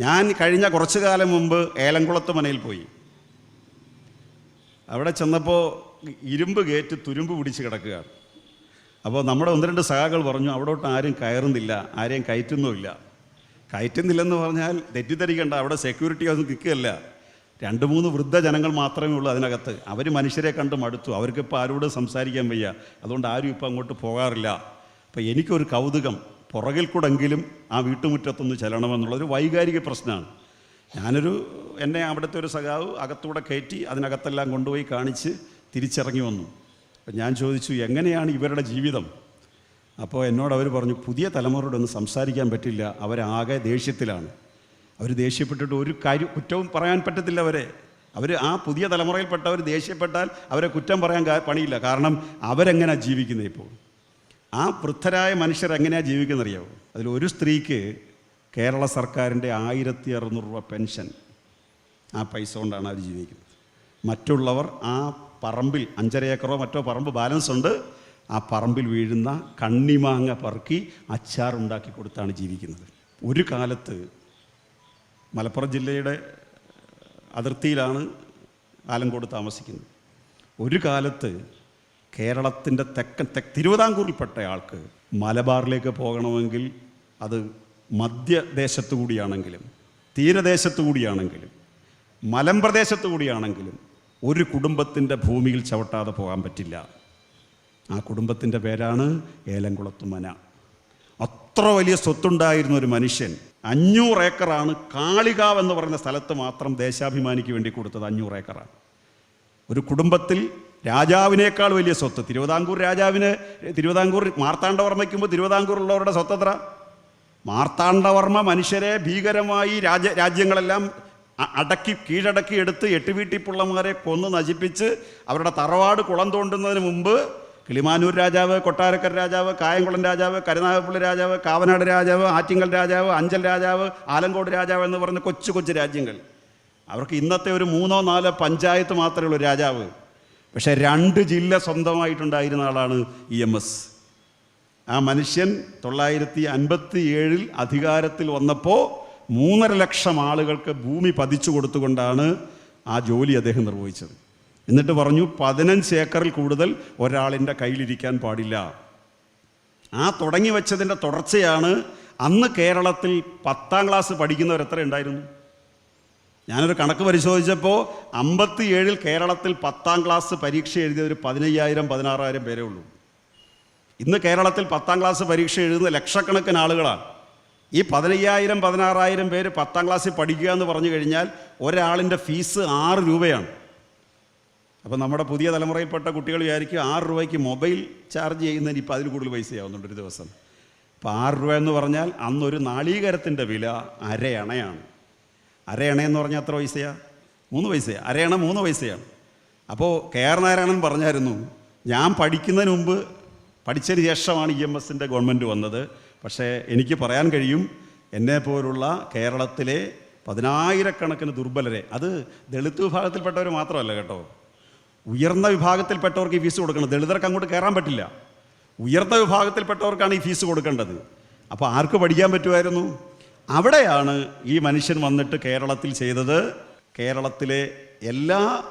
ഞാൻ കഴിഞ്ഞ കുറച്ച് കാലം മുമ്പ് ഏലംകുളത്ത് മനയിൽ പോയി. അവിടെ ചെന്നപ്പോൾ ഇരുമ്പ് ഗേറ്റ് തുരുമ്പ് പിടിച്ച് കിടക്കുകയാണ്. അപ്പോൾ നമ്മുടെ ഒന്ന് രണ്ട് സഹാക്കൾ പറഞ്ഞു അവിടോട്ട് ആരും കയറുന്നില്ല ആരെയും കയറ്റുന്നുമില്ല. കയറ്റുന്നില്ലെന്ന് പറഞ്ഞാൽ തെറ്റിദ്ധരിക്കേണ്ട അവിടെ സെക്യൂരിറ്റി ഒന്നും നിൽക്കുകയല്ല. രണ്ട് മൂന്ന് വൃദ്ധജനങ്ങൾ മാത്രമേ ഉള്ളൂ അതിനകത്ത്. അവർ മനുഷ്യരെ കണ്ട് മടുത്തു. അവർക്കിപ്പോൾ ആരോട് സംസാരിക്കാൻ വയ്യ. അതുകൊണ്ട് ആരും ഇപ്പോൾ അങ്ങോട്ട് പോകാറില്ല. അപ്പോൾ എനിക്കൊരു കൗതുകം. പുറകിൽ കൂടെങ്കിലും ആ വീട്ടുമുറ്റത്തൊന്ന് ചെല്ലണമെന്നുള്ളൊരു വൈകാരിക പ്രശ്നമാണ്. ഞാനൊരു എന്നെ അവിടുത്തെ ഒരു സഖാവ് അകത്തൂടെ കയറ്റി അതിനകത്തെല്ലാം കൊണ്ടുപോയി കാണിച്ച് തിരിച്ചിറങ്ങി വന്നു. അപ്പം ഞാൻ ചോദിച്ചു എങ്ങനെയാണ് ഇവരുടെ ജീവിതം? അപ്പോൾ എന്നോട് അവർ പറഞ്ഞു പുതിയ തലമുറയോട് ഒന്ന് സംസാരിക്കാൻ പറ്റില്ല. അവരാകെ ദേഷ്യത്തിലാണ്. അവർ ദേഷ്യപ്പെട്ടിട്ട് ഒരു കാര്യം കുറ്റവും പറയാൻ പറ്റത്തില്ല അവരെ. അവർ ആ പുതിയ തലമുറയിൽപ്പെട്ടവർ ദേഷ്യപ്പെട്ടാൽ അവരെ കുറ്റം പറയാൻ പണിയില്ല. കാരണം അവരെങ്ങനെ ജീവിക്കുന്നത് ഇപ്പോൾ? ആ വൃദ്ധരായ മനുഷ്യർ എങ്ങനെയാണ് ജീവിക്കുന്നറിയാവോ? അതിൽ ഒരു സ്ത്രീക്ക് കേരള സർക്കാരിന്റെ ആയിരത്തി അറുന്നൂറ് രൂപ പെൻഷൻ. ആ പൈസ കൊണ്ടാണ് അവർ ജീവിക്കുന്നത്. മറ്റുള്ളവർ ആ പറമ്പിൽ അഞ്ചര ഏക്കറോ മറ്റോ പറമ്പ് ബാലൻസ് ഉണ്ട്. ആ പറമ്പിൽ വീഴുന്ന കണ്ണിമാങ്ങ പറക്കി അച്ചാറുണ്ടാക്കി കൊടുത്താണ് ജീവിക്കുന്നത്. ഒരു കാലത്ത് മലപ്പുറം ജില്ലയുടെ അതിർത്തിയിലാണ് ആലങ്കോട് താമസിക്കുന്നത്. ഒരു കാലത്ത് കേരളത്തിന്റെ തെക്കൻ തെക്ക് തിരുവിതാംകൂറിൽപ്പെട്ട ആൾക്ക് മലബാറിലേക്ക് പോകണമെങ്കിൽ അത് മധ്യദേശത്തു കൂടിയാണെങ്കിലും തീരദേശത്തു കൂടിയാണെങ്കിലും മലമ്പ്രദേശത്തു കൂടിയാണെങ്കിലും ഒരു കുടുംബത്തിന്റെ ഭൂമിയിൽ ചവിട്ടാതെ പോകാൻ പറ്റില്ല. ആ കുടുംബത്തിന്റെ പേരാണ് ഏലംകുളത്തുമന. അത്ര വലിയ സ്വത്തുണ്ടായിരുന്ന ഒരു മനുഷ്യൻ അഞ്ഞൂറ് ഏക്കറാണ് കാളികാവ് എന്ന് പറയുന്ന സ്ഥലത്ത് മാത്രം ദേശാഭിമാനിക്ക് വേണ്ടി കൊടുത്തത് അഞ്ഞൂറ് ഏക്കറാണ്. ഒരു കുടുംബത്തിൽ രാജാവിനേക്കാൾ വലിയ സ്വത്ത്. തിരുവിതാംകൂർ രാജാവിന് തിരുവിതാംകൂർ മാർത്താണ്ഡവർമ്മയ്ക്കുമ്പോൾ തിരുവിതാംകൂറുള്ളവരുടെ സ്വത്തത്ര? മാർത്താണ്ഡവർമ്മ മനുഷ്യരെ ഭീകരമായി രാജ രാജ്യങ്ങളെല്ലാം അടക്കി കീഴടക്കി എടുത്ത് എട്ട് വീട്ടിപ്പുള്ളമാരെ കൊന്ന് നശിപ്പിച്ച് അവരുടെ തറവാട് കുളം തോണ്ടുന്നതിന് മുമ്പ് കിളിമാനൂർ രാജാവ് കൊട്ടാരക്കര രാജാവ് കായംകുളം രാജാവ് കരുനാഗപ്പള്ളി രാജാവ് കാവനാട് രാജാവ് ആറ്റിങ്ങൽ രാജാവ് അഞ്ചൽ രാജാവ് ആലങ്കോട് രാജാവ് എന്ന് പറഞ്ഞ കൊച്ചു കൊച്ചു രാജ്യങ്ങൾ. അവർക്ക് ഇന്നത്തെ ഒരു മൂന്നോ നാലോ പഞ്ചായത്ത് മാത്രമേ ഉള്ളൂ രാജാവ്. പക്ഷേ രണ്ട് ജില്ല സ്വന്തമായിട്ടുണ്ടായിരുന്ന ആളാണ് ഇ എം എസ്. ആ മനുഷ്യൻ തൊള്ളായിരത്തി അൻപത്തി ഏഴിൽ അധികാരത്തിൽ വന്നപ്പോൾ മൂന്നര ലക്ഷം ആളുകൾക്ക് ഭൂമി പതിച്ചു കൊടുത്തുകൊണ്ടാണ് ആ ജോലി അദ്ദേഹം നിർവഹിച്ചത്. എന്നിട്ട് പറഞ്ഞു പതിനഞ്ച് ഏക്കറിൽ കൂടുതൽ ഒരാളിന്റെ കയ്യിലിരിക്കാൻ പാടില്ല. ആ തുടങ്ങി വെച്ചതിന്റെ തുടർച്ചയാണ് അന്ന് കേരളത്തിൽ പത്താം ക്ലാസ് പഠിക്കുന്നവർ എത്ര ഉണ്ടായിരുന്നു? ഞാനൊരു കണക്ക് പരിശോധിച്ചപ്പോൾ അമ്പത്തി ഏഴിൽ കേരളത്തിൽ പത്താം ക്ലാസ് പരീക്ഷ എഴുതിയ ഒരു പതിനയ്യായിരം പതിനാറായിരം പേരേ ഉള്ളൂ. ഇന്ന് കേരളത്തിൽ പത്താം ക്ലാസ് പരീക്ഷ എഴുതുന്ന ലക്ഷക്കണക്കിന് ആളുകളാണ്. ഈ പതിനയ്യായിരം പതിനാറായിരം പേര് പത്താം ക്ലാസ്സിൽ പഠിക്കുക എന്ന് പറഞ്ഞു കഴിഞ്ഞാൽ ഒരാളിന്റെ ഫീസ് ആറ് രൂപയാണ്. അപ്പോൾ നമ്മുടെ പുതിയ തലമുറയിൽപ്പെട്ട കുട്ടികൾ വിചാരിക്കും ആറ് രൂപയ്ക്ക് മൊബൈൽ ചാർജ് ചെയ്യുന്നതിന് ഇപ്പോൾ അതിൽ കൂടുതൽ പൈസയാവുന്നുണ്ട് ഒരു ദിവസം. അപ്പോൾ ആറ് രൂപ എന്ന് പറഞ്ഞാൽ അന്നൊരു നാളീകരത്തിന്റെ വില അരയണയാണ്. അരയണയെന്ന് പറഞ്ഞാൽ എത്ര പൈസയാ? മൂന്ന് പൈസയാണ് അരയണ മൂന്ന് പൈസയാണ്. അപ്പോൾ കെ ആർ നാരായണൻ പറഞ്ഞായിരുന്നു ഞാൻ പഠിക്കുന്നതിന് മുമ്പ് പഠിച്ചതിന് ശേഷമാണ് ഇ എം എസിന്റെ ഗവൺമെന്റ് വന്നത്. പക്ഷേ എനിക്ക് പറയാൻ കഴിയും എന്നെ പോലുള്ള കേരളത്തിലെ പതിനായിരക്കണക്കിന് ദുർബലരെ അത് ദളിത് വിഭാഗത്തിൽപ്പെട്ടവർ മാത്രമല്ല കേട്ടോ. ഉയർന്ന വിഭാഗത്തിൽപ്പെട്ടവർക്ക് ഈ ഫീസ് കൊടുക്കണം. ദളിതർക്ക് അങ്ങോട്ട് കയറാൻ പറ്റില്ല. ഉയർന്ന വിഭാഗത്തിൽപ്പെട്ടവർക്കാണ് ഈ ഫീസ് കൊടുക്കേണ്ടത്. അപ്പോൾ ആർക്ക് പഠിക്കാൻ പറ്റുമായിരുന്നു? അവിടെയാണ് ഈ മനുഷ്യൻ വന്നിട്ട് കേരളത്തിൽ ചെയ്തത്. കേരളത്തിലെ എല്ലാ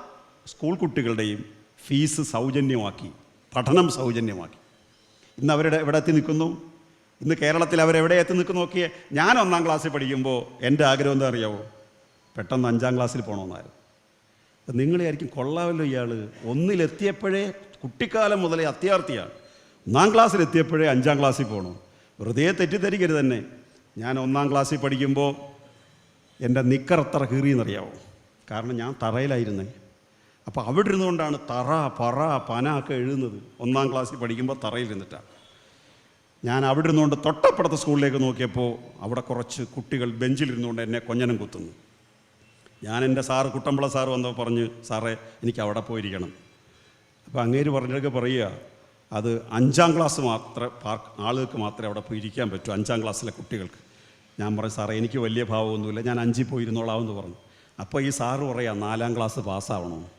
സ്കൂൾ കുട്ടികളുടെയും ഫീസ് സൗജന്യമാക്കി പഠനം സൗജന്യമാക്കി. ഇന്ന് അവരുടെ എവിടെ എത്തി നിൽക്കുന്നു? ഇന്ന് കേരളത്തിൽ അവരെവിടെ എത്തി നിൽക്കുന്നു നോക്കിയേ. ഞാൻ ഒന്നാം ക്ലാസ്സിൽ പഠിക്കുമ്പോൾ എന്റെ ആഗ്രഹം എന്താ അറിയാവോ? പെട്ടെന്ന് അഞ്ചാം ക്ലാസ്സിൽ പോകണമെന്നായിരുന്നു. അപ്പം നിങ്ങളെയായിരിക്കും കൊള്ളാമല്ലോ ഇയാൾ ഒന്നിലെത്തിയപ്പോഴേ കുട്ടിക്കാലം മുതലേ അത്യാർത്ഥിയാണ്. ഒന്നാം ക്ലാസ്സിൽ എത്തിയപ്പോഴേ അഞ്ചാം ക്ലാസ്സിൽ പോകണം. വെറുതെ തെറ്റിദ്ധരിക്കരുത് തന്നെ ഞാൻ ഒന്നാം ക്ലാസ്സിൽ പഠിക്കുമ്പോൾ എന്റെ നിക്കർ എത്ര കീറിയെന്നറിയാവോ? കാരണം ഞാൻ തറയിലായിരുന്നേ. അപ്പോൾ അവിടെ ഇരുന്നുകൊണ്ടാണ് തറ പറ പന ഒക്കെ എഴുതുന്നത്. ഒന്നാം ക്ലാസ്സിൽ പഠിക്കുമ്പോൾ തറയിലിരുന്നിട്ടാണ് ഞാൻ അവിടെ ഇരുന്നുകൊണ്ട് തൊട്ടപ്പുറത്തെ സ്കൂളിലേക്ക് നോക്കിയപ്പോൾ അവിടെ കുറച്ച് കുട്ടികൾ ബെഞ്ചിലിരുന്നുകൊണ്ട് എന്നെ കൊഞ്ഞനം കുത്തുന്നു. ഞാൻ എന്റെ സാറ് കുട്ടമ്പള സാറ് വന്നപ്പോൾ പറഞ്ഞ് സാറേ എനിക്ക് അവിടെ പോയിരിക്കണം. അപ്പോൾ അങ്ങേര് പറഞ്ഞൊക്കെ പറയുക അത് അഞ്ചാം ക്ലാസ് മാത്രം ആളുകൾക്ക് മാത്രമേ അവിടെ പോയി ഇരിക്കാൻ പറ്റൂ അഞ്ചാം ക്ലാസ്സിലെ കുട്ടികൾക്ക്. ഞാൻ പറഞ്ഞു സാറേ എനിക്ക് വലിയ ഭാവമൊന്നുമില്ല. ഞാൻ അഞ്ചിൽ പോയി ഇരുന്നോളാമെന്ന് പറഞ്ഞു. അപ്പോൾ ഈ സാറ് പറയാം നാലാം ക്ലാസ് പാസ്സാവണോ?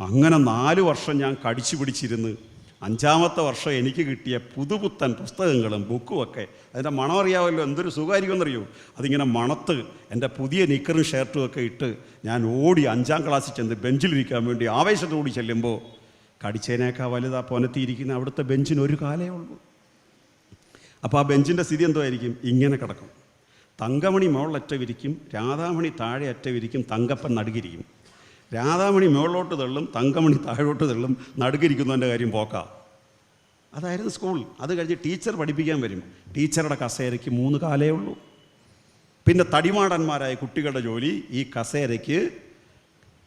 അങ്ങനെ നാല് വർഷം ഞാൻ കടിച്ചു പിടിച്ചിരുന്ന് അഞ്ചാമത്തെ വർഷം എനിക്ക് കിട്ടിയ പുതുപുത്തൻ പുസ്തകങ്ങളും ബുക്കും ഒക്കെ അതിന്റെ മണം അറിയാമല്ലോ എന്തൊരു സുഖമായിരിക്കുമെന്നറിയോ? അതിങ്ങനെ മണത്ത് എന്റെ പുതിയ നിക്കറും ഷർട്ടും ഒക്കെ ഇട്ട് ഞാൻ ഓടി അഞ്ചാം ക്ലാസ്സിൽ ചെന്ന് ബെഞ്ചിലിരിക്കാൻ വേണ്ടി ആവേശത്തോടി ചെല്ലുമ്പോൾ കടിച്ചതിനേക്കാൾ വലുതാ പൊനത്തിയിരിക്കുന്ന അവിടുത്തെ ബെഞ്ചിന് ഒരു കാലേ ഉള്ളൂ. അപ്പോൾ ആ ബെഞ്ചിന്റെ സ്ഥിതി എന്തായിരിക്കും ഇങ്ങനെ കിടക്കും. തങ്കമണി മുകളിലറ്റ വിരിക്കും രാധാമണി താഴെ അറ്റ വിരിക്കും തങ്കപ്പൻ നടുകിരിക്കും. രാധാമണി മുകളിലോട്ട് തള്ളും തങ്കമണി താഴോട്ട് തള്ളും നടുകിരിക്കുന്നതിന്റെ കാര്യം പോക്കാം. അതായിരുന്നു സ്കൂൾ. അത് കഴിഞ്ഞ് ടീച്ചർ പഠിപ്പിക്കാൻ വരും. ടീച്ചറുടെ കസേരയ്ക്ക് മൂന്ന് കാലേ ഉള്ളൂ. പിന്നെ തടിമാടന്മാരായ കുട്ടികളുടെ ജോലി ഈ കസേരയ്ക്ക്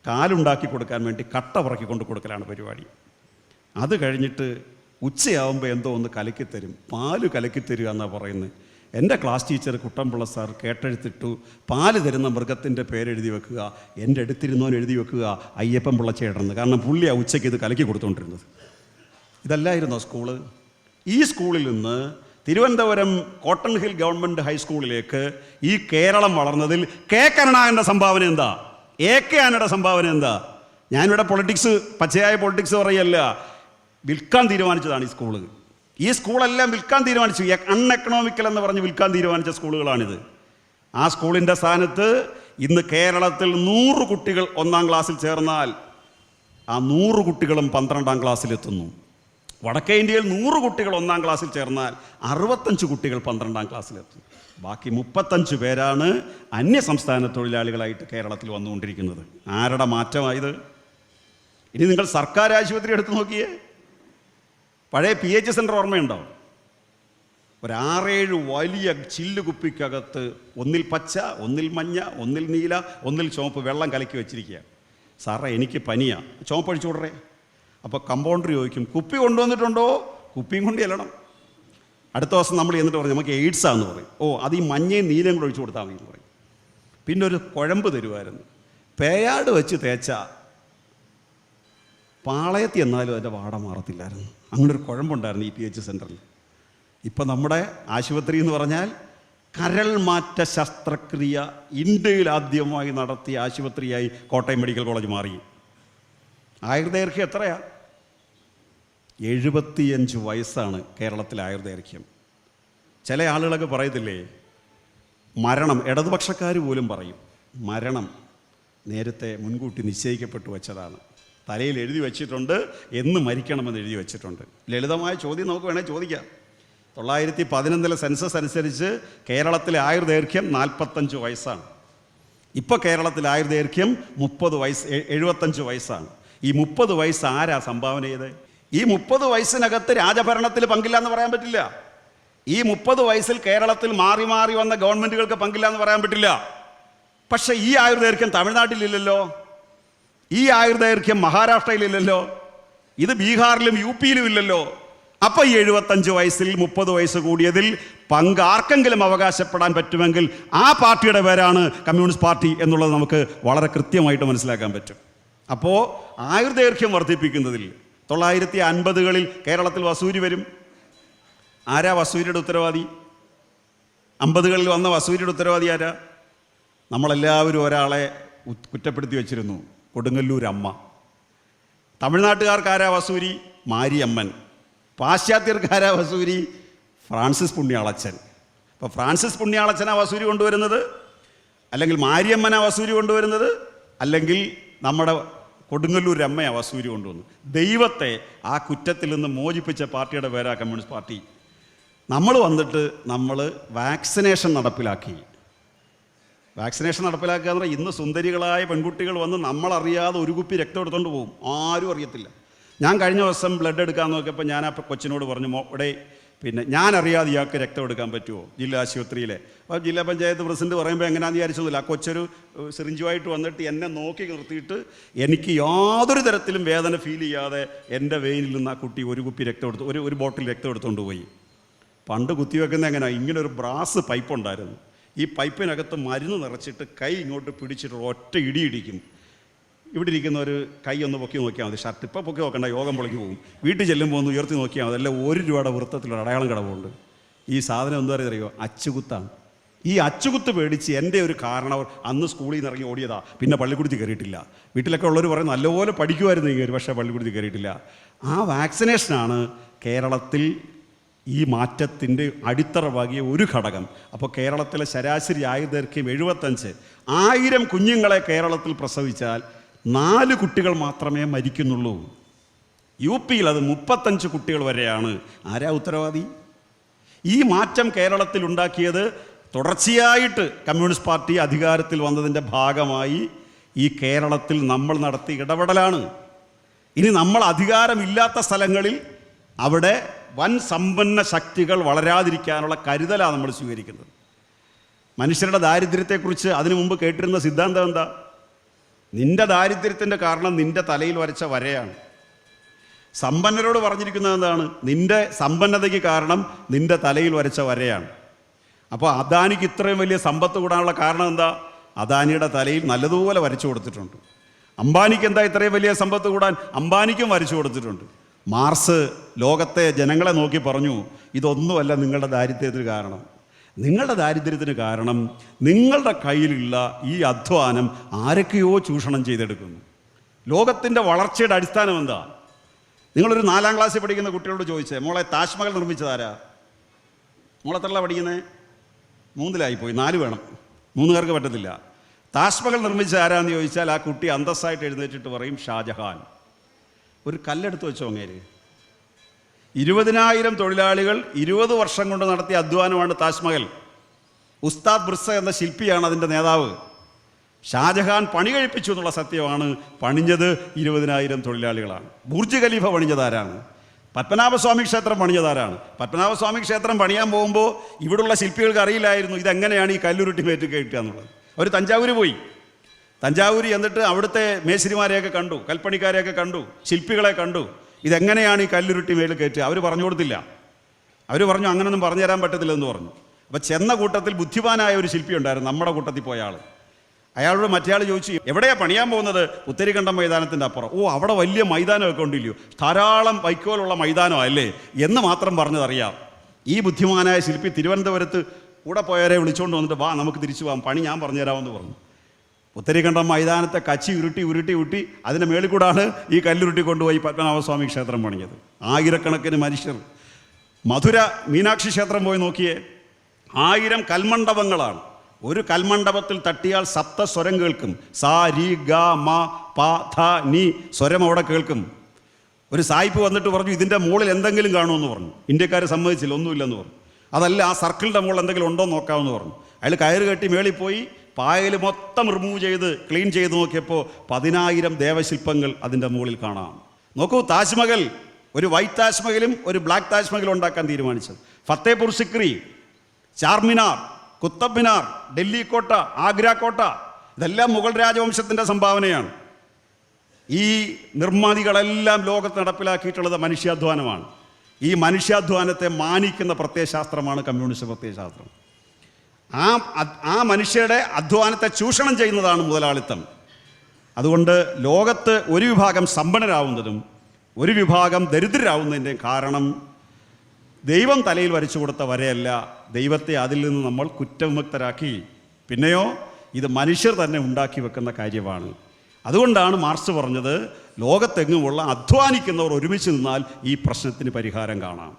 കാലുണ്ടാക്കി കൊടുക്കാൻ വേണ്ടി കട്ട പറക്കി കൊണ്ട് കൊടുക്കലാണ് പരിപാടി. അത് കഴിഞ്ഞിട്ട് ഉച്ചയാവുമ്പോൾ എന്തോ ഒന്ന് കലക്കിത്തരും. പാൽ കലക്കിത്തരിക എന്നാണ് പറയുന്നത്. എന്റെ ക്ലാസ് ടീച്ചർ കുട്ടമ്പിള്ള സാർ കേട്ടെഴുത്തിട്ടു പാൽ തരുന്ന മൃഗത്തിന്റെ പേരെഴുതി വെക്കുക എന്റെ അടുത്തിരുന്നവൻ എഴുതി വെക്കുക അയ്യപ്പൻ പിള്ളച്ചേട്ടനെന്ന്. കാരണം പുള്ളി ആ ഉച്ചയ്ക്ക് ഇത് കലക്കി കൊടുത്തുകൊണ്ടിരുന്നത് ഇതല്ലായിരുന്നോ സ്കൂൾ? ഈ സ്കൂളിൽ നിന്ന് തിരുവനന്തപുരം കോട്ടൺ ഹിൽ ഗവൺമെന്റ് ഹൈസ്കൂളിലേക്ക് ഈ കേരളം വളർന്നതിൽ കെ കരുണാകരന്റെ സംഭാവന എന്താ? എ കെ ആനയുടെ സംഭാവന എന്താ? ഞാനിവിടെ പൊളിറ്റിക്സ് പച്ചയായ പൊളിറ്റിക്സ് പറയല്ല. വിൽക്കാൻ തീരുമാനിച്ചതാണ് ഈ സ്കൂൾ. ഈ സ്കൂളെല്ലാം വിൽക്കാൻ തീരുമാനിച്ചു. അൺ അൺഎക്കണോമിക്കൽ എന്ന് പറഞ്ഞ് വിൽക്കാൻ തീരുമാനിച്ച സ്കൂളുകളാണിത്. ആ സ്കൂളിന്റെ സ്ഥാനത്ത് ഇന്ന് കേരളത്തിൽ നൂറ് കുട്ടികൾ ഒന്നാം ക്ലാസ്സിൽ ചേർന്നാൽ ആ നൂറ് കുട്ടികളും പന്ത്രണ്ടാം ക്ലാസ്സിലെത്തുന്നു. വടക്കേ ഇന്ത്യയിൽ നൂറ് കുട്ടികൾ ഒന്നാം ക്ലാസ്സിൽ ചേർന്നാൽ അറുപത്തഞ്ച് കുട്ടികൾ പന്ത്രണ്ടാം ക്ലാസ്സിലെത്തും. ബാക്കി മുപ്പത്തഞ്ച് പേരാണ് അന്യ സംസ്ഥാന തൊഴിലാളികളായിട്ട് കേരളത്തിൽ വന്നുകൊണ്ടിരിക്കുന്നത്. ആരുടെ മാറ്റമായത് ഇനി നിങ്ങൾ സർക്കാർ ആശുപത്രി എടുത്തു നോക്കിയേ. പഴയ പി എച്ച് സെന്റർ ഓർമ്മയുണ്ടോ? ഒരാറേഴ് വലിയ ചില്ല് കുപ്പിക്കകത്ത് ഒന്നിൽ പച്ച ഒന്നിൽ മഞ്ഞ ഒന്നിൽ നീല ഒന്നിൽ ചുവപ്പ് വെള്ളം കലക്കി വെച്ചിരിക്കുക. സാറേ എനിക്ക് പനിയാണ് ചുവപ്പ് അടിച്ചു വിടറേ. അപ്പോൾ കമ്പൗണ്ടർ ചോദിക്കും കുപ്പി കൊണ്ടുവന്നിട്ടുണ്ടോ? കുപ്പിയും കൊണ്ട് ചെല്ലണം. അടുത്ത ദിവസം നമ്മൾ എന്നിട്ട് പറഞ്ഞു നമുക്ക് എയ്ഡ്സ് ആണെന്ന് പറയും. ഓ അത് ഈ മഞ്ഞയും നീലയും കൂടെ ഒഴിച്ചു കൊടുത്താൽ മതി എന്ന് പറയും. പിന്നെ ഒരു കുഴമ്പ് തരുമായിരുന്നു പേയാട് വെച്ച് തേച്ച പാളയത്തി എന്നാലും അതിന്റെ വാട മാറത്തില്ലായിരുന്നു. അങ്ങനെ ഒരു കുഴമ്പുണ്ടായിരുന്നു ഇ പി എച്ച് സെന്ററിൽ. ഇപ്പം നമ്മുടെ ആശുപത്രി എന്ന് പറഞ്ഞാൽ കരൾ മാറ്റ ശസ്ത്രക്രിയ ഇന്ത്യയിൽ ആദ്യമായി നടത്തിയ ആശുപത്രിയായി കോട്ടയം മെഡിക്കൽ കോളേജ് മാറി. ആയുർദൈർഘ്യം എത്രയാ? എഴുപത്തിയഞ്ച് വയസ്സാണ് കേരളത്തിലെ ആയുർദൈർഘ്യം. ചില ആളുകളൊക്കെ പറയത്തില്ലേ മരണം ഇടതുപക്ഷക്കാർ പോലും പറയും മരണം നേരത്തെ മുൻകൂട്ടി നിശ്ചയിക്കപ്പെട്ടു വെച്ചതാണ്. തലയിൽ എഴുതി വെച്ചിട്ടുണ്ട് എന്ന് മരിക്കണമെന്ന് എഴുതി വെച്ചിട്ടുണ്ട്. ലളിതമായ ചോദ്യം നമുക്ക് വേണേൽ ചോദിക്കാം. തൊള്ളായിരത്തി പതിനൊന്നിലെ സെൻസസ് അനുസരിച്ച് കേരളത്തിലെ ആയുർദൈർഘ്യം നാൽപ്പത്തഞ്ച് വയസ്സാണ്. ഇപ്പോൾ കേരളത്തിലെ ആയുർദൈർഘ്യം മുപ്പത് വയസ്സ് എഴുപത്തഞ്ച് വയസ്സാണ്. ഈ മുപ്പത് വയസ്സ് ആരാ സംഭാവന ചെയ്ത്? ഈ മുപ്പത് വയസ്സിനകത്ത് രാജഭരണത്തിൽ പങ്കില്ല എന്ന് പറയാൻ പറ്റില്ല. ഈ മുപ്പത് വയസ്സിൽ കേരളത്തിൽ മാറി മാറി വന്ന ഗവൺമെന്റുകൾക്ക് പങ്കില്ല എന്ന് പറയാൻ പറ്റില്ല. പക്ഷേ ഈ ആയുർദൈർഘ്യം തമിഴ്നാട്ടിലില്ലല്ലോ. ഈ ആയുർദൈർഘ്യം മഹാരാഷ്ട്രയിലില്ലല്ലോ. ഇത് ബീഹാറിലും യു പിയിലും ഇല്ലല്ലോ. അപ്പൊ ഈ എഴുപത്തഞ്ച് വയസ്സിൽ മുപ്പത് വയസ്സ് കൂടിയതിൽ പങ്ക് ആർക്കെങ്കിലും അവകാശപ്പെടാൻ പറ്റുമെങ്കിൽ ആ പാർട്ടിയുടെ പേരാണ് കമ്മ്യൂണിസ്റ്റ് പാർട്ടി എന്നുള്ളത് നമുക്ക് വളരെ കൃത്യമായിട്ട് മനസ്സിലാക്കാൻ പറ്റും. അപ്പോൾ ആയുർദൈർഘ്യം വർദ്ധിപ്പിക്കുന്നതിൽ തൊള്ളായിരത്തി അൻപതുകളിൽ കേരളത്തിൽ വസൂരി വരും. ആരാ വസൂരിയുടെ ഉത്തരവാദി? അമ്പതുകളിൽ വന്ന വസൂരിയുടെ ഉത്തരവാദി ആരാ? നമ്മളെല്ലാവരും ഒരാളെ കുറ്റപ്പെടുത്തി വെച്ചിരുന്നു. കൊടുങ്ങല്ലൂർ അമ്മ തമിഴ്നാട്ടുകാർക്കാരാ വസൂരി? മാരിയമ്മൻ. പാശ്ചാത്യർക്കാരാ വസൂരി? ഫ്രാൻസിസ് പുണ്യാളച്ചൻ. അപ്പോൾ ഫ്രാൻസിസ് പുണ്യാളച്ചനാ വസൂരി കൊണ്ടുവരുന്നത്? അല്ലെങ്കിൽ മാരിയമ്മനാ വസൂരി കൊണ്ടുവരുന്നത്? അല്ലെങ്കിൽ നമ്മുടെ കൊടുങ്ങല്ലൂർ അമ്മയാ വസൂരി കൊണ്ടുവന്നു ദൈവത്തെ ആ കുറ്റത്തിൽ നിന്ന് മോചിപ്പിച്ച പാർട്ടിയുടെ പേരാ കമ്മ്യൂണിസ്റ്റ് പാർട്ടി. നമ്മൾ വന്നിട്ട് നമ്മൾ വാക്സിനേഷൻ നടപ്പിലാക്കി. വാക്സിനേഷൻ നടപ്പിലാക്കുക എന്ന് പറഞ്ഞാൽ ഇന്ന് സുന്ദരികളായ പെൺകുട്ടികൾ വന്ന് നമ്മളറിയാതെ ഒരു കുപ്പി രക്തം എടുത്തുകൊണ്ട് പോകും ആരും അറിയത്തില്ല. ഞാൻ കഴിഞ്ഞ ദിവസം ബ്ലഡ് എടുക്കാൻ നോക്കിയപ്പോൾ ഞാൻ ആ കൊച്ചിനോട് പറഞ്ഞു ഇവിടെ പിന്നെ ഞാൻ അറിയാതെ ഇയാൾക്ക് രക്തം എടുക്കാൻ പറ്റുമോ ജില്ലാ ആശുപത്രിയിലെ? അപ്പോൾ ജില്ലാ പഞ്ചായത്ത് പ്രസിഡന്റ് പറയുമ്പോൾ എങ്ങനെയാണെന്ന് വിചാരിച്ചൊന്നുമില്ല. ആ കൊച്ചൊരു സിറിഞ്ചുമായിട്ട് വന്നിട്ട് എന്നെ നോക്കി നിർത്തിയിട്ട് എനിക്ക് യാതൊരു തരത്തിലും വേദന ഫീൽ ചെയ്യാതെ എന്റെ വെയിനിൽ നിന്ന് ആ കുട്ടി ഒരു കുപ്പി രക്തം എടുത്ത് ഒരു ഒരു ബോട്ടിൽ രക്തം എടുത്തുകൊണ്ട് പോയി. പണ്ട് കുത്തിവെക്കുന്ന എങ്ങനെയാണ് ഇങ്ങനൊരു ബ്രാസ് പൈപ്പ് ഉണ്ടായിരുന്നു. ഈ പൈപ്പിനകത്ത് മരുന്ന് നിറച്ചിട്ട് കൈ ഇങ്ങോട്ട് പിടിച്ചിട്ട് ഒറ്റ ഇടിയിടിക്കും ഇവിടെ ഇരിക്കുന്ന ഒരു കൈ ഒന്ന് പൊക്കി നോക്കിയാൽ മതി. ഷർട്ട് ഇപ്പോൾ പൊക്കി നോക്കണ്ട യോഗം പൊളിക്ക് പോകും. വീട്ടിൽ ചെല്ലുമ്പോൾ ഒന്ന് ഉയർത്തി നോക്കിയാൽ മതി. അല്ല ഒരു രൂപയുടെ വൃത്തത്തിലൊരു അടയാളം കിടവുണ്ട് ഈ സാധനം എന്താ പറയുക അച്ചുകുത്താണ്. ഈ അച്ചുകുത്ത് പേടിച്ച് എന്റെ ഒരു കാരണം അന്ന് സ്കൂളിൽ നിന്ന് ഇറങ്ങി ഓടിയതാ. പിന്നെ പള്ളിക്കുടുത്തി കയറിയിട്ടില്ല. വീട്ടിലൊക്കെ ഉള്ളവർ പറയും നല്ലപോലെ പഠിക്കുമായിരുന്നു ഇങ്ങനെ പക്ഷേ പള്ളിക്കുടുത്തി കയറിയിട്ടില്ല. ആ വാക്സിനേഷനാണ് കേരളത്തിൽ ഈ മാറ്റത്തിന്റെ അടിത്തറ വകിയ ഒരു ഘടകം. അപ്പോൾ കേരളത്തിലെ ശരാശരി ആയുർദൈർഘ്യം എഴുപത്തഞ്ച്. ആയിരം കുഞ്ഞുങ്ങളെ കേരളത്തിൽ പ്രസവിച്ചാൽ നാല് കുട്ടികൾ മാത്രമേ മരിക്കുന്നുള്ളൂ. യു പിയിൽ അത് മുപ്പത്തഞ്ച് കുട്ടികൾ വരെയാണ്. ആരാ ഉത്തരവാദി? ഈ മാറ്റം കേരളത്തിൽ ഉണ്ടാക്കിയത് തുടർച്ചയായിട്ട് കമ്മ്യൂണിസ്റ്റ് പാർട്ടി അധികാരത്തിൽ വന്നതിന്റെ ഭാഗമായി ഈ കേരളത്തിൽ നമ്മൾ നടത്തിയ ഇടപെടലാണ്. ഇനി നമ്മൾ അധികാരമില്ലാത്ത സ്ഥലങ്ങളിൽ അവിടെ വൻ സമ്പന്ന ശക്തികൾ വളരാതിരിക്കാനുള്ള കരുതലാണ് നമ്മൾ സ്വീകരിക്കുന്നത്. മനുഷ്യരുടെ ദാരിദ്ര്യത്തെക്കുറിച്ച് അതിനു മുമ്പ് കേട്ടിരുന്ന സിദ്ധാന്തം എന്താ? നിന്റെ ദാരിദ്ര്യത്തിന്റെ കാരണം നിന്റെ തലയിൽ വരച്ച വരയാണ്. സമ്പന്നരോട് പറഞ്ഞിരിക്കുന്നത് എന്താണ്? നിന്റെ സമ്പന്നതയ്ക്ക് കാരണം നിന്റെ തലയിൽ വരച്ച വരയാണ്. അപ്പോൾ അദാനിക്ക് ഇത്രയും വലിയ സമ്പത്ത് കൂടാനുള്ള കാരണം എന്താ? അദാനിയുടെ തലയിൽ നല്ലതുപോലെ വരച്ചു കൊടുത്തിട്ടുണ്ട്. അംബാനിക്ക് എന്താ ഇത്രയും വലിയ സമ്പത്ത് കൂടാൻ? അംബാനിക്കും വരച്ചു കൊടുത്തിട്ടുണ്ട്. മാർസ് ലോകത്തെ ജനങ്ങളെ നോക്കി പറഞ്ഞു ഇതൊന്നുമല്ല നിങ്ങളുടെ ദാരിദ്ര്യത്തിന് കാരണം. നിങ്ങളുടെ ദാരിദ്ര്യത്തിന് കാരണം നിങ്ങളുടെ കയ്യിലുള്ള ഈ അധ്വാനം ആരൊക്കെയോ ചൂഷണം ചെയ്തെടുക്കുന്നു. ലോകത്തിന്റെ വളർച്ചയുടെ അടിസ്ഥാനം എന്താ? നിങ്ങളൊരു നാലാം ക്ലാസ്സിൽ പഠിക്കുന്ന കുട്ടികളോട് ചോദിച്ചേ മോളെ താജ്മഹൽ നിർമ്മിച്ചതാരാ? മോളെത്രല്ല പഠിക്കുന്നത് മൂന്നിലായിപ്പോയി നാല് വേണം. മൂന്ന് പേർക്ക് പറ്റത്തില്ല. താജ്മഹൽ നിർമ്മിച്ച ആരാന്ന് ചോദിച്ചാൽ ആ കുട്ടി അന്തസ്സായിട്ട് എഴുന്നേറ്റിട്ട് പറയും ഷാജഹാൻ. ഒരു കല്ലെടുത്ത് വെച്ചോ അങ്ങേര്. ഇരുപതിനായിരം തൊഴിലാളികൾ ഇരുപത് വർഷം കൊണ്ട് നടത്തിയ അധ്വാനമാണ് താജ്മഹൽ. ഉസ്താദ് ബിർസ എന്ന ശില്പിയാണ് അതിന്റെ നേതാവ്. ഷാജഹാൻ പണി കഴിപ്പിച്ചു എന്നുള്ള സത്യമാണ്. പണിഞ്ഞത് ഇരുപതിനായിരം തൊഴിലാളികളാണ്. Burj Khalifa പണിഞ്ഞതാരാണ്? പത്മനാഭസ്വാമി ക്ഷേത്രം പണിഞ്ഞതാരാണ്? പത്മനാഭസ്വാമി ക്ഷേത്രം പണിയാൻ പോകുമ്പോൾ ഇവിടുള്ള ശില്പികൾക്ക് അറിയില്ലായിരുന്നു ഇതെങ്ങനെയാണ് ഈ കല്ലുരുട്ടി മേറ്റ് കയറ്റുക എന്നുള്ളത്. അവർ തഞ്ചാവൂർ പോയി. തഞ്ചാവൂർ എന്നിട്ട് അവിടുത്തെ മേശിരിമാരെയൊക്കെ കണ്ടു കൽപ്പണിക്കാരെയൊക്കെ കണ്ടു ശില്പികളെ കണ്ടു. ഇതെങ്ങനെയാണ് ഈ കല്ലുരുട്ടി മേളിൽ കയറ്റുക? അവർ പറഞ്ഞു കൊടുത്തില്ല. അവർ പറഞ്ഞു അങ്ങനൊന്നും പറഞ്ഞു തരാൻ പറ്റത്തില്ലെന്ന് പറഞ്ഞു. അപ്പോൾ ചെന്ന കൂട്ടത്തിൽ ബുദ്ധിമാനായ ഒരു ശില്പി ഉണ്ടായിരുന്നു നമ്മുടെ കൂട്ടത്തിൽ പോയ ആൾ അയാളോട് മറ്റേയാൾ ചോദിച്ചു എവിടെയാണ് പണിയാൻ പോകുന്നത്? ഉത്തരികണ്ഠം മൈതാനത്തിന്റെ അപ്പുറം. ഓ അവിടെ വലിയ മൈതാനമൊക്കെ ഉണ്ടില്ലയോ ധാരാളം വൈക്കോലുള്ള മൈതാനം അല്ലേ? എന്ന് മാത്രം പറഞ്ഞതറിയാം. ഈ ബുദ്ധിമാനായ ശില്പി തിരുവനന്തപുരത്ത് കൂടെ പോയവരെ വിളിച്ചുകൊണ്ട് വന്നിട്ട് വാ നമുക്ക് തിരിച്ചു പോകാം. പണി ഞാൻ പറഞ്ഞുതരാമെന്ന് പറഞ്ഞു. ഉത്തരികണ്ഠം മൈതാനത്തെ കച്ചി ഉരുട്ടി ഉരുട്ടി ഉരുട്ടി അതിന്റെ മേളിൽ കൂടാണ് ഈ കല്ലുരുട്ടി കൊണ്ടുപോയി പത്മനാഭസ്വാമി ക്ഷേത്രം പണിഞ്ഞത് ആയിരക്കണക്കിന് മനുഷ്യർ. മധുര മീനാക്ഷി ക്ഷേത്രം പോയി നോക്കിയേ. ആയിരം കൽമണ്ഡപങ്ങളാണ്. ഒരു കൽമണ്ഡപത്തിൽ തട്ടിയാൽ സപ്ത സ്വരം കേൾക്കും. സാ രി ഗ മ പ ധ നീ സ്വരം അവിടെ കേൾക്കും. ഒരു സായിപ്പ് വന്നിട്ട് പറഞ്ഞു ഇതിന്റെ മുകളിൽ എന്തെങ്കിലും കാണുമെന്ന് പറഞ്ഞു. ഇന്ത്യക്കാർ സമ്മതിച്ചില്ല ഒന്നുമില്ലെന്ന് പറഞ്ഞു. അതല്ല ആ സർക്കിളിന്റെ മുകളിൽ എന്തെങ്കിലും ഉണ്ടോ നോക്കാമെന്ന് പറഞ്ഞു. അയാൾ കയറ് കെട്ടി മേളിൽ പോയി പായൽ മൊത്തം റിമൂവ് ചെയ്ത് ക്ലീൻ ചെയ്ത് നോക്കിയപ്പോൾ പതിനായിരം ദേവശില്പങ്ങൾ അതിന്റെ മുകളിൽ കാണാം. നോക്കൂ താജ്മഹൽ ഒരു വൈറ്റ് താജ്മഹലും ഒരു ബ്ലാക്ക് താജ്മഹലും ഉണ്ടാക്കാൻ തീരുമാനിച്ചത്. ഫത്തേപൂർ സിക്രി ചാർമിനാർ കുത്തബ് മിനാർ ഡൽഹി കോട്ട ആഗ്ര കോട്ട ഇതെല്ലാം മുഗൾ രാജവംശത്തിന്റെ സംഭാവനയാണ്. ഈ നിർമ്മാതികളെല്ലാം ലോകത്ത് നടപ്പിലാക്കിയിട്ടുള്ളത് മനുഷ്യാധ്വാനമാണ്. ഈ മനുഷ്യാധ്വാനത്തെ മാനിക്കുന്ന പ്രത്യയശാസ്ത്രമാണ് കമ്മ്യൂണിസ്റ്റ് പ്രത്യയശാസ്ത്രം. ആ ആ മനുഷ്യരുടെ അധ്വാനത്തെ ചൂഷണം ചെയ്യുന്നതാണ് മുതലാളിത്തം. അതുകൊണ്ട് ലോകത്ത് ഒരു വിഭാഗം സമ്പന്നരാവുന്നതും ഒരു വിഭാഗം ദരിദ്രരാകുന്നതിന്റെ കാരണം ദൈവം തലയിൽ വരച്ചു കൊടുത്ത വരെയല്ല ദൈവത്തെ അതിൽ നിന്ന് നമ്മൾ കുറ്റവിമുക്തരാക്കി. പിന്നെയോ ഇത് മനുഷ്യർ തന്നെ ഉണ്ടാക്കി വെക്കുന്ന കാര്യമാണ്. അതുകൊണ്ടാണ് മാർക്സ് പറഞ്ഞത് ലോകത്തെങ്ങുമുള്ള അധ്വാനിക്കുന്നവർ ഒരുമിച്ച് നിന്നാൽ ഈ പ്രശ്നത്തിന് പരിഹാരം കാണാം.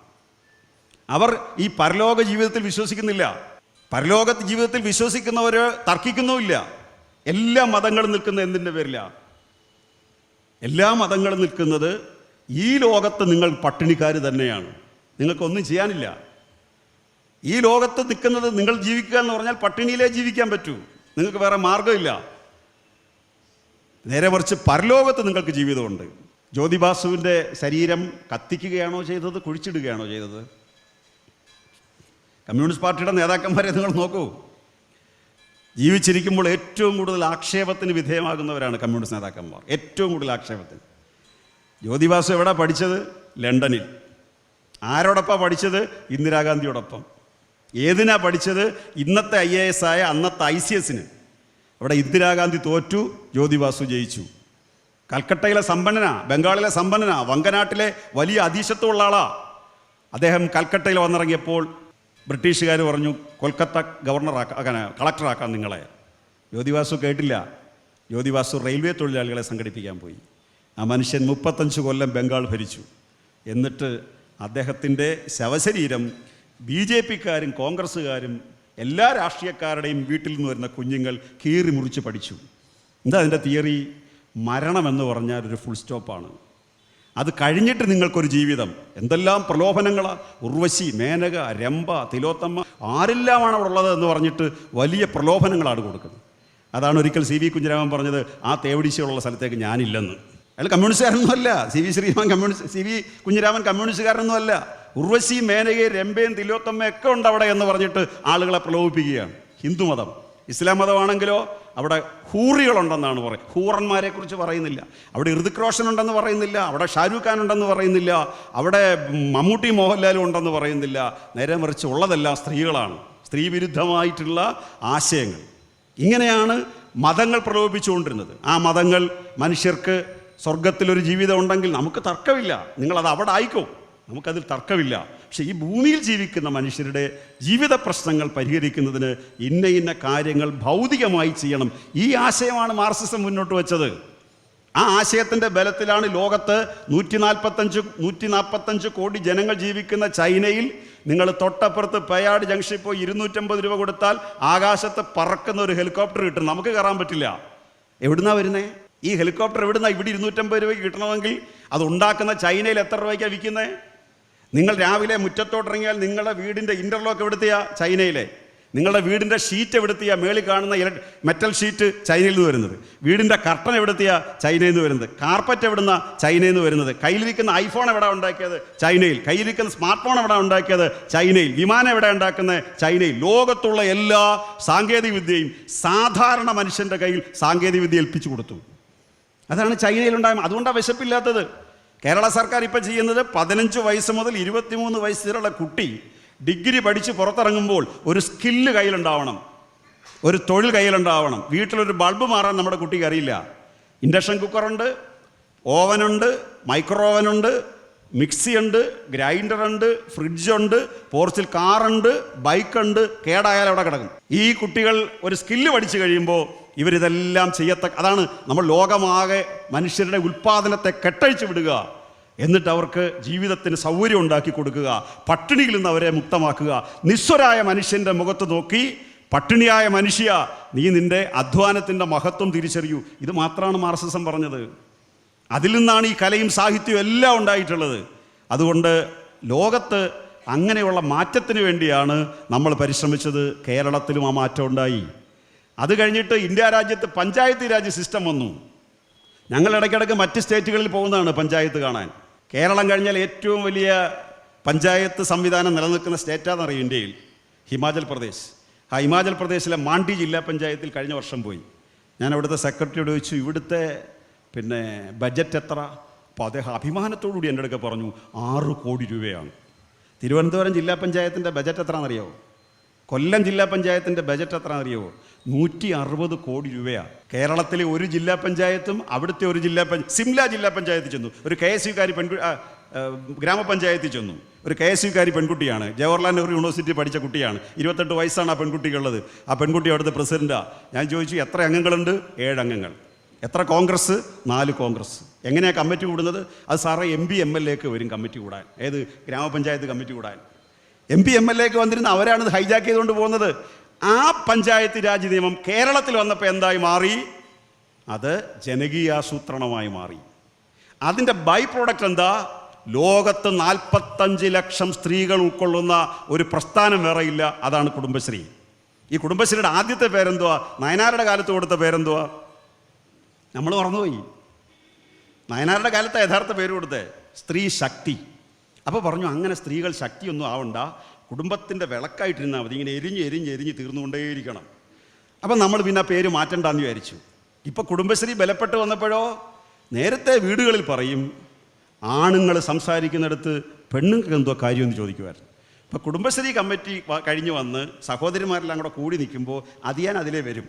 അവർ ഈ പരലോക ജീവിതത്തിൽ വിശ്വസിക്കുന്നില്ല. പരലോക ജീവിതത്തിൽ വിശ്വസിക്കുന്നവർ തർക്കിക്കുന്നുമില്ല എല്ലാ മതങ്ങളും നിൽക്കുന്ന എന്തിന്റെ പേരിലാണ് എല്ലാ മതങ്ങളും നിൽക്കുന്നത് ഈ ലോകത്ത് നിങ്ങൾ പട്ടിണിക്കാർ തന്നെയാണ്. നിങ്ങൾക്കൊന്നും ചെയ്യാനില്ല. ഈ ലോകത്ത് നിൽക്കുന്നത് നിങ്ങൾ ജീവിക്കുക എന്ന് പറഞ്ഞാൽ പട്ടിണിയിലേ ജീവിക്കാൻ പറ്റൂ. നിങ്ങൾക്ക് വേറെ മാർഗമില്ല നേരെ മറിച്ച് പരലോകത്ത് നിങ്ങൾക്ക് ജീവിതമുണ്ട്. ജ്യോതിബാസുവിന്റെ ശരീരം കത്തിക്കുകയാണോ ചെയ്തത് കുഴിച്ചിടുകയാണോ ചെയ്തത്? കമ്മ്യൂണിസ്റ്റ് പാർട്ടിയുടെ നേതാക്കന്മാരെ നിങ്ങൾ നോക്കൂ. ജീവിച്ചിരിക്കുമ്പോൾ ഏറ്റവും കൂടുതൽ ആക്ഷേപത്തിന് വിധേയമാകുന്നവരാണ് കമ്മ്യൂണിസ്റ്റ് നേതാക്കന്മാർ. ഏറ്റവും കൂടുതൽ ആക്ഷേപത്തിന്. ജ്യോതിബാസു എവിടെ പഠിച്ചത്? ലണ്ടനിൽ. ആരോടൊപ്പം പഠിച്ചത്? ഇന്ദിരാഗാന്ധിയോടൊപ്പം. ഏതിനാ പഠിച്ചത്? ഇന്നത്തെ ഐ എ എസ് ആയ അന്നത്തെ ഐ സി എസിന്. അവിടെ ഇന്ദിരാഗാന്ധി തോറ്റു ജ്യോതിബാസു ജയിച്ചു. കൽക്കട്ടയിലെ സമ്പന്നനാ ബംഗാളിലെ സമ്പന്നനാ വങ്കനാട്ടിലെ വലിയ അതീശത്വമുള്ള ആളാ. അദ്ദേഹം കൽക്കട്ടയിൽ വന്നിറങ്ങിയപ്പോൾ ബ്രിട്ടീഷുകാർ പറഞ്ഞു കൊൽക്കത്ത ഗവർണർ ഗവർണറാക്കാൻ കളക്ടറാക്കാം നിങ്ങളെ. ജ്യോതിവാസു കേട്ടില്ല. ജ്യോതിവാസു റെയിൽവേ തൊഴിലാളികളെ സംഘടിപ്പിക്കാൻ പോയി. ആ മനുഷ്യൻ മുപ്പത്തഞ്ച് കൊല്ലം ബംഗാൾ ഭരിച്ചു. എന്നിട്ട് അദ്ദേഹത്തിന്റെ ശവശരീരം ബി ജെ പിക്കാരും കോൺഗ്രസ്സുകാരും എല്ലാ രാഷ്ട്രീയക്കാരുടെയും വീട്ടിൽ നിന്ന് വരുന്ന കുഞ്ഞുങ്ങൾ കീറി മുറിച്ച് പഠിച്ചു. എന്താ അതിന്റെ തിയറി? മരണമെന്ന് പറഞ്ഞാൽ ഒരു ഫുൾ സ്റ്റോപ്പാണ്. അത് കഴിഞ്ഞിട്ട് നിങ്ങൾക്കൊരു ജീവിതം. എന്തെല്ലാം പ്രലോഭനങ്ങളാണ് ഉർവശി മേനക രംഭ തിലോത്തമ്മ ആരെല്ലാമാണ് അവിടെ ഉള്ളത് എന്ന് പറഞ്ഞിട്ട് വലിയ പ്രലോഭനങ്ങളാണ് കൊടുക്കുന്നത്. അതാണ് ഒരിക്കൽ സി വി കുഞ്ഞിരാമൻ പറഞ്ഞത് ആ തേവടിശയുള്ള സ്ഥലത്തേക്ക് ഞാനില്ലെന്ന്. അയാൾ കമ്മ്യൂണിസ്റ്റുകാരനൊന്നും അല്ല. C V Shriman communist C V Kunhiraman കമ്മ്യൂണിസ്റ്റുകാരനൊന്നും അല്ല. ഉർവശി മേനകയും രംഭയും തിലോത്തമ്മയൊക്കെ ഉണ്ട് അവിടെ എന്ന് പറഞ്ഞിട്ട് ആളുകളെ പ്രലോഭിപ്പിക്കുകയാണ്. ഹിന്ദുമതം. ഇസ്ലാം മതമാണെങ്കിലോ അവിടെ ഹൂറികളുണ്ടെന്നാണ് പറയുന്നത്. ഹൂറന്മാരെ കുറിച്ച് പറയുന്നില്ല. അവിടെ ഋതിക് റോഷൻ ഉണ്ടെന്ന് പറയുന്നില്ല. അവിടെ ഷാരൂഖ് ഖാൻ ഉണ്ടെന്ന് പറയുന്നില്ല. അവിടെ മമ്മൂട്ടി മോഹൻലാലും ഉണ്ടെന്ന് പറയുന്നില്ല. നേരെ മറിച്ച് ഉള്ളതെല്ലാം സ്ത്രീകളാണ്. സ്ത്രീ വിരുദ്ധമായിട്ടുള്ള ആശയങ്ങൾ. ഇങ്ങനെയാണ് മതങ്ങൾ പ്രലോഭിച്ചുകൊണ്ടിരുന്നത് ആ മതങ്ങൾ മനുഷ്യർക്ക് സ്വർഗത്തിലൊരു ജീവിതം ഉണ്ടെങ്കിൽ നമുക്ക് തർക്കമില്ല. നിങ്ങളത് അവിടെ ആയിക്കോ. നമുക്കതിൽ തർക്കമില്ല. പക്ഷെ ഈ ഭൂമിയിൽ ജീവിക്കുന്ന മനുഷ്യരുടെ ജീവിത പ്രശ്നങ്ങൾ പരിഹരിക്കുന്നതിന് ഇന്ന ഇന്ന കാര്യങ്ങൾ ഭൗതികമായി ചെയ്യണം. ഈ ആശയമാണ് മാർസിസം മുന്നോട്ട് വെച്ചത്. ആ ആശയത്തിന്റെ ബലത്തിലാണ് ലോകത്ത് നൂറ്റി നാൽപ്പത്തഞ്ച് നൂറ്റി നാൽപ്പത്തഞ്ച് കോടി ജനങ്ങൾ ജീവിക്കുന്ന ചൈനയിൽ നിങ്ങൾ തൊട്ടപ്പുറത്ത് പയാട് ജംഗ്ഷൻ പോയി ഇരുന്നൂറ്റമ്പത് രൂപ കൊടുത്താൽ ആകാശത്ത് പറക്കുന്ന ഒരു ഹെലികോപ്റ്റർ കിട്ടും നമുക്ക് കയറാൻ പറ്റില്ല. എവിടുന്നാ വരുന്നേ? ഈ ഹെലികോപ്റ്റർ എവിടുന്നാ ഇവിടെ ഇരുന്നൂറ്റമ്പത് രൂപയ്ക്ക് കിട്ടണമെങ്കിൽ അത് ഉണ്ടാക്കുന്ന ചൈനയിൽ എത്ര രൂപയ്ക്കാണ് വിൽക്കുന്നത് നിങ്ങൾ രാവിലെ മുറ്റത്തോട്ടിറങ്ങിയാൽ നിങ്ങളുടെ വീടിന്റെ ഇന്റർലോക്ക് എവിടുത്തെയാ? ചൈനയിലെ. നിങ്ങളുടെ വീടിന്റെ ഷീറ്റ് എവിടുത്തെയാ? മേളിൽ കാണുന്ന മെറ്റൽ ഷീറ്റ് ചൈനയിൽ നിന്ന് വരുന്നത്. വീടിന്റെ കർട്ടൻ എവിടുത്തെയാ? ചൈനയിൽ നിന്ന് വരുന്നത്. കാർപ്പറ്റ് എവിടുന്ന? ചൈനയിൽ നിന്ന് വരുന്നത്. കയ്യിലിരിക്കുന്ന ഐഫോൺ എവിടെ ഉണ്ടാക്കിയത്? ചൈനയിൽ. കയ്യിലിരിക്കുന്ന സ്മാർട്ട് ഫോൺ എവിടെ ഉണ്ടാക്കിയത്? ചൈനയിൽ. വിമാനം എവിടെ ഉണ്ടാക്കുന്നത് ചൈനയിൽ. ലോകത്തുള്ള എല്ലാ സാങ്കേതിക വിദ്യയും സാധാരണ മനുഷ്യന്റെ കയ്യിൽ സാങ്കേതിക വിദ്യ ഏൽപ്പിച്ചു കൊടുത്തു. അതാണ് ചൈനയിലുണ്ടായ അതുകൊണ്ടാണ് വിശപ്പില്ലാത്തത്. കേരള സർക്കാർ ഇപ്പം ചെയ്യുന്നത് പതിനഞ്ച് വയസ്സ് മുതൽ ഇരുപത്തിമൂന്ന് വയസ്സ് വരെയുള്ള കുട്ടി ഡിഗ്രി പഠിച്ച് പുറത്തിറങ്ങുമ്പോൾ ഒരു സ്കില്ല് കയ്യിലുണ്ടാവണം. ഒരു തൊഴിൽ കയ്യിലുണ്ടാവണം. വീട്ടിലൊരു ബൾബ് മാറാൻ നമ്മുടെ കുട്ടിക്ക് അറിയില്ല. ഇൻഡക്ഷൻ കുക്കറുണ്ട് ഓവനുണ്ട് മൈക്രോ ഓവനുണ്ട് മിക്സി ഉണ്ട് ഗ്രൈൻഡർ ഉണ്ട് ഫ്രിഡ്ജ് ഉണ്ട് പോർച്ചിൽ കാറുണ്ട് ബൈക്കുണ്ട് കേടായാലും അവിടെ കിടക്കും? ഈ കുട്ടികൾ ഒരു സ്കില്ല് പഠിച്ചു കഴിയുമ്പോൾ ഇവരിതെല്ലാം ചെയ്യത്തക്ക അതാണ് നമ്മൾ ലോകമാകെ മനുഷ്യരുടെ ഉൽപ്പാദനത്തെ കെട്ടഴിച്ചു വിടുക. എന്നിട്ട് അവർക്ക് ജീവിതത്തിന് സൗകര്യം ഉണ്ടാക്കി കൊടുക്കുക. പട്ടിണിയിൽ നിന്ന് അവരെ മുക്തമാക്കുക. നിസ്വരായ മനുഷ്യന്റെ മുഖത്ത് നോക്കി പട്ടിണിയായ മനുഷ്യ നീ നിന്റെ അധ്വാനത്തിന്റെ മഹത്വം തിരിച്ചറിയൂ. ഇത് മാത്രമാണ് മാർസിസം പറഞ്ഞത്. അതിൽ നിന്നാണ് ഈ കലയും സാഹിത്യവും എല്ലാം ഉണ്ടായിട്ടുള്ളത്. അതുകൊണ്ട് ലോകത്ത് അങ്ങനെയുള്ള മാറ്റത്തിന് വേണ്ടിയാണ് നമ്മൾ പരിശ്രമിച്ചത്. കേരളത്തിലും ആ മാറ്റം ഉണ്ടായി. അത് കഴിഞ്ഞിട്ട് ഇന്ത്യ രാജ്യത്ത് പഞ്ചായത്ത് രാജ് സിസ്റ്റം വന്നു. ഞങ്ങൾ ഇടയ്ക്കിടയ്ക്ക് മറ്റ് സ്റ്റേറ്റുകളിൽ പോകുന്നതാണ് പഞ്ചായത്ത് കാണാൻ. കേരളം കഴിഞ്ഞാൽ ഏറ്റവും വലിയ പഞ്ചായത്ത് സംവിധാനം നിലനിൽക്കുന്ന സ്റ്റേറ്റാണെന്ന് അറിയും ഇന്ത്യയിൽ. ഹിമാചൽ പ്രദേശ്. ആ ഹിമാചൽ പ്രദേശിലെ മാണ്ടി ജില്ലാ പഞ്ചായത്തിൽ കഴിഞ്ഞ വർഷം പോയി. ഞാൻ അവിടുത്തെ സെക്രട്ടറിയോട് ചോദിച്ചു ഇവിടുത്തെ പിന്നെ ബജറ്റ് എത്ര? അപ്പോൾ അദ്ദേഹം അഭിമാനത്തോടുകൂടി എന്റെ അടുക്ക പറഞ്ഞു ആറ് കോടി രൂപയാണ്. തിരുവനന്തപുരം ജില്ലാ പഞ്ചായത്തിന്റെ ബജറ്റ് എത്രയാണെന്നറിയാവോ കൊല്ലം ജില്ലാ പഞ്ചായത്തിന്റെ ബജറ്റ് എത്രയാണെന്നറിയാവോ നൂറ്റി അറുപത് കോടി രൂപയാണ് കേരളത്തിലെ ഒരു ജില്ലാ പഞ്ചായത്തും അവിടുത്തെ ഒരു ജില്ലാ പഞ്ചായത്ത് സിംല ജില്ലാ പഞ്ചായത്തിൽ ചെന്നു. ഒരു കെ എസ് യുക്കാരി പെൺകു ഗ്രാമപഞ്ചായത്തിൽ ചെന്നു. ഒരു കെ എസ് യുക്കാരി പെൺകുട്ടിയാണ്. ജവഹർലാൽ നെഹ്റു യൂണിവേഴ്സിറ്റി പഠിച്ച കുട്ടിയാണ്. ഇരുപത്തെട്ട് വയസ്സാണ് ആ പെൺകുട്ടിക്കുള്ളത്. ആ പെൺകുട്ടി അവിടുത്തെ പ്രസിഡന്റാണ് ഞാൻ ചോദിച്ചു എത്ര അംഗങ്ങളുണ്ട്? ഏഴ് അംഗങ്ങൾ. എത്ര കോൺഗ്രസ്? നാല് കോൺഗ്രസ്. എങ്ങനെയാണ് കമ്മിറ്റി കൂടുന്നത്? അത് സാറേ എം പി എം എൽ എക്ക് വരും കമ്മിറ്റി കൂടാൻ. ഏത്? ഗ്രാമപഞ്ചായത്ത് കമ്മിറ്റി കൂടാൻ. എം പി എം എൽ എക്ക് വന്നിരുന്ന അവരാണ് ഹൈജാക്ക് ചെയ്തുകൊണ്ട് പോകുന്നത്. ആ പഞ്ചായത്ത് രാജ് നിയമം കേരളത്തിൽ വന്നപ്പോൾ എന്തായി മാറി? അത് ജനകീയാസൂത്രണമായി മാറി. അതിന്റെ ബൈ പ്രോഡക്റ്റ് എന്താ? ലോകത്ത് നാൽപ്പത്തഞ്ച് ലക്ഷം സ്ത്രീകൾ ഉൾക്കൊള്ളുന്ന ഒരു പ്രസ്ഥാനം വേറെയില്ല അതാണ് കുടുംബശ്രീ. ഈ കുടുംബശ്രീയുടെ ആദ്യത്തെ പേരെന്തുവാ? നയനാരുടെ കാലത്ത് കൊടുത്ത പേരെന്തുവാ? നമ്മൾ മറന്നുപോയി. നയനാരുടെ കാലത്ത് യഥാർത്ഥ പേര് കൊടുത്തേ സ്ത്രീ ശക്തി. അപ്പോൾ പറഞ്ഞു അങ്ങനെ സ്ത്രീകൾ ശക്തിയൊന്നും ആവണ്ട. കുടുംബത്തിന്റെ വിളക്കായിട്ടിരുന്നാൽ മതി. ഇങ്ങനെ എരിഞ്ഞ് എരിഞ്ഞ് എരിഞ്ഞ് തീർന്നുകൊണ്ടേയിരിക്കണം. അപ്പം നമ്മൾ പിന്നെ പേര് മാറ്റണ്ടെന്ന് വിചാരിച്ചു. ഇപ്പോൾ കുടുംബശ്രീ ബലപ്പെട്ട് വന്നപ്പോഴോ നേരത്തെ വീടുകളിൽ പറയും ആണുങ്ങൾ സംസാരിക്കുന്നിടത്ത് പെണ്ണുങ്ങൾക്ക് എന്തോ കാര്യമെന്ന് ചോദിക്കുമായിരുന്നു. ഇപ്പോൾ കുടുംബശ്രീ കമ്മിറ്റി കഴിഞ്ഞ് വന്ന് സഹോദരിമാരെല്ലാം കൂടെ കൂടി നിൽക്കുമ്പോൾ അത് ഞാൻ അതിലേ വരും.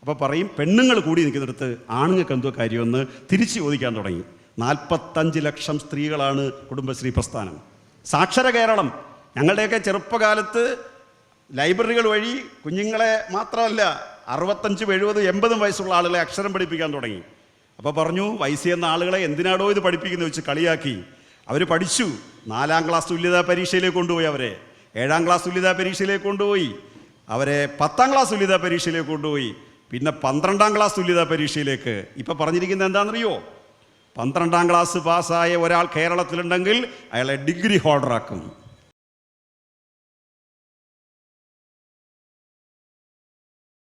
അപ്പോൾ പറയും പെണ്ണുങ്ങൾ കൂടി നിൽക്കുന്നിടത്ത് ആണുങ്ങൾക്ക് എന്തോ കാര്യമെന്ന് തിരിച്ച് ചോദിക്കാൻ തുടങ്ങി. നാൽപ്പത്തഞ്ച് ലക്ഷം സ്ത്രീകളാണ് കുടുംബശ്രീ പ്രസ്ഥാനം. സാക്ഷര കേരളം. ഞങ്ങളുടെയൊക്കെ ചെറുപ്പകാലത്ത് ലൈബ്രറികൾ വഴി കുഞ്ഞുങ്ങളെ മാത്രമല്ല അറുപത്തഞ്ചും എഴുപതും എൺപതും വയസ്സുള്ള ആളുകളെ അക്ഷരം പഠിപ്പിക്കാൻ തുടങ്ങി. അപ്പോൾ പറഞ്ഞു വയസ്സിൽ എന്ന ആളുകളെ എന്തിനാടോ ഇത് പഠിപ്പിക്കുന്നത് വെച്ച് കളിയാക്കി. അവർ പഠിച്ചു. നാലാം ക്ലാസ് തുല്യതാ പരീക്ഷയിലേക്ക് കൊണ്ടുപോയി അവരെ. ഏഴാം ക്ലാസ് തുല്യതാ പരീക്ഷയിലേക്ക് കൊണ്ടുപോയി. അവരെ പത്താം ക്ലാസ് തുല്യതാ പരീക്ഷയിലേക്ക് കൊണ്ടുപോയി. പിന്നെ പന്ത്രണ്ടാം ക്ലാസ് തുല്യതാ പരീക്ഷയിലേക്ക്. ഇപ്പം പറഞ്ഞിരിക്കുന്നത് എന്താണെന്നറിയോ? പന്ത്രണ്ടാം ക്ലാസ് പാസ്സായ ഒരാൾ കേരളത്തിലുണ്ടെങ്കിൽ അയാളെ ഡിഗ്രി ഹോൾഡറാക്കും.